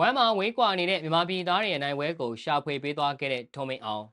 ဝမ်းမှာဝေးကွာနေတဲ့မြန်မာပြည်သားတွေရဲ့နိုင်ဝဲကိုရှာဖွေပေးသွားခဲ့တဲ့ထုံးမင်းအောင်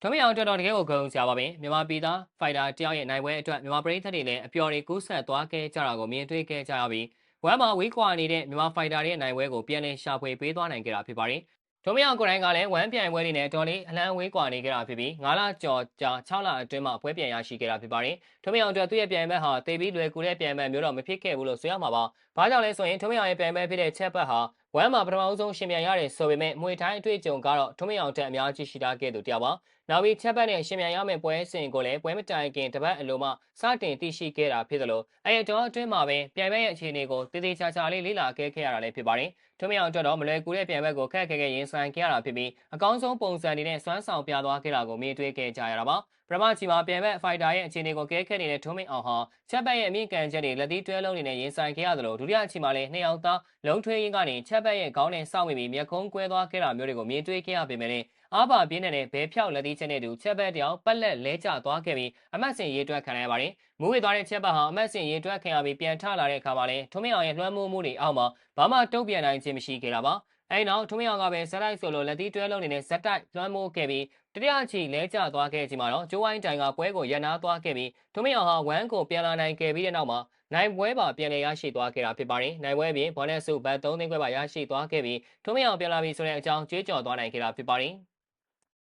ထုံးမင်းအောင်တော်တော်တကယ်ကိုဂုဏ်ဆရာပါပဲမြန်မာပြည်သားဖိုက်တာတယောက်ရဲ့နိုင်ဝဲအတွက်မြန်မာပြည်သက်တွေလည်းအပျော်တွေကူးဆက်သွားခဲ့ကြတာကိုမြင်တွေ့ခဲ့ကြရပြီးဝမ်းမှာဝေးကွာနေတဲ့မြန်မာဖိုက်တာတွေရဲ့နိုင်ဝဲကိုပြန်လည်ရှာဖွေပေးသွားနိုင်ခဲ့တာဖြစ်ပါတယ်ထုံးမင်းအောင်ကိုယ်တိုင်ကလည်းဝမ်းပြိုင်ပွဲတွေနဲ့တော်လေးအလံဝေးကွာနေခဲ့တာဖြစ်ပြီး9လကျော်ကြာ6လအတွင်းမှာပွဲပြန်ရရှိခဲ့တာဖြစ်ပါတယ်ထုံးမင်းအောင်အတွက်သူ့ရဲ့ပြိုင်ဘက်ဟာတေပြီးလွယ်ကူတဲ့ပြိုင်ဘက်မျိုးတော့မဖြစ်ခဲ့ဘူးလို့ဆိုရမှာပါဘာကြောင့်လဲဆိုရင်ထုံးမင်းအောင်ရဲ့ပြိုင်ဘက်ဖြစ်တဲ့ချက်ဘက်ဟာ ဝမ်းမှာပထမဆုံးရှင်မြန်ရတယ်ဆိုပေမဲ့မွေထိုင်းအတွေ့အကြုံကတော့ထုံးမရအောင်တက်အများကြီးရှိတာခဲ့သူတယောက်ပါနောက်ပြီးချက်ပတ်နဲ့ရှင်မြန်ရမယ့်ပွဲစဉ်ကိုလည်းပွဲမတိုင်ခင်တပတ်အလိုမှစတင်သိရှိခဲ့တာဖြစ်သလိုအဲတော့အတွင်းမှာပဲပြိုင်ပွဲရဲ့အခြေအနေကိုတည်တည်ချာချာလေးလေ့လာခဲ့ခဲ့ရတာလည်းဖြစ်ပါတယ် ထုံးမရအောင်တက်တော့မလွယ်ကူတဲ့ပြိုင်ပွဲကိုခက်ခဲခဲရင်ဆိုင်ခဲ့ရတာဖြစ်ပြီးအကောင်းဆုံးပုံစံတွေနဲ့စွမ်းဆောင်ပြသွားခဲ့တာကိုမြင်တွေ့ခဲ့ကြရတာပါပထမချီမှာပြန်ဘက်ဖိုက်တာရဲ့အခြေအနေကိုကဲခက်နေတဲ့ထုံးမင်းအောင်ဟာချက်ဘက်ရဲ့အမိကန်ချက်တွေလက်သီးတွဲလုံးတွေနဲ့ရင်ဆိုင်ခဲ့ရသလိုဒုတိယချီမှာလည်းနှစ်ယောက်သားလုံးထွေးရင်းကနေချက်ဘက်ရဲ့ခေါင်းနဲ့စောင့်မိပြီးမျက်ခုံးကွဲသွားခဲ့တာမျိုးတွေကိုမြင်တွေ့ခဲ့ရပေမဲ့ အားပါပြင်းတဲ့ဘဲဖြောက်လက်သီးချက်နဲ့တူချက်ဘက်တယောက်ပက်လက်လဲကျသွားခဲ့ပြီးအမတ်စင်ရေးတွက်ခံရပါတယ်မူးဝေသွားတဲ့ချက်ဘက်ဟာအမတ်စင်ရေးတွက်ခံရပြီးပြန်ထလာတဲ့အခါမှာလည်းထုံးမင်းအောင်ရဲ့လွှမ်းမိုးမှုတွေအောက်မှာဘာမှတုံ့ပြန်နိုင်ခြင်းမရှိခဲ့တာပါအဲဒီနောက်ထုံးမင်းအောင်ကပဲဇက်တိုက်ဆိုလိုလက်သီးတွဲလုံးနေနဲ့ဇက်တိုက်လွှမ်းမိုးခဲ့ပြီးတတိယချီလဲကျသွားခဲ့ချိန်မှာတော့ဂျိုးဝိုင်းတိုင်ကပွဲကိုရန်နာသွားခဲ့ပြီးထုံးမင်းအောင်ဟာဝမ်းကိုပြန်လာနိုင်ခဲ့ပြီးတဲ့နောက်မှာနိုင်ပွဲပါပြန်လည်ရရှိသွားခဲ့တာဖြစ်ပါတယ်။နိုင်ပွဲပြင်ဘောနက်စုဘတ်3သိန်းခွဲပါရရှိသွားခဲ့ပြီးထုံးမင်းအောင်ပြန်လာပြီဆိုတဲ့အကြောင်းကြွေးကြော်သွားနိုင်ခဲ့တာဖြစ်ပါတယ်။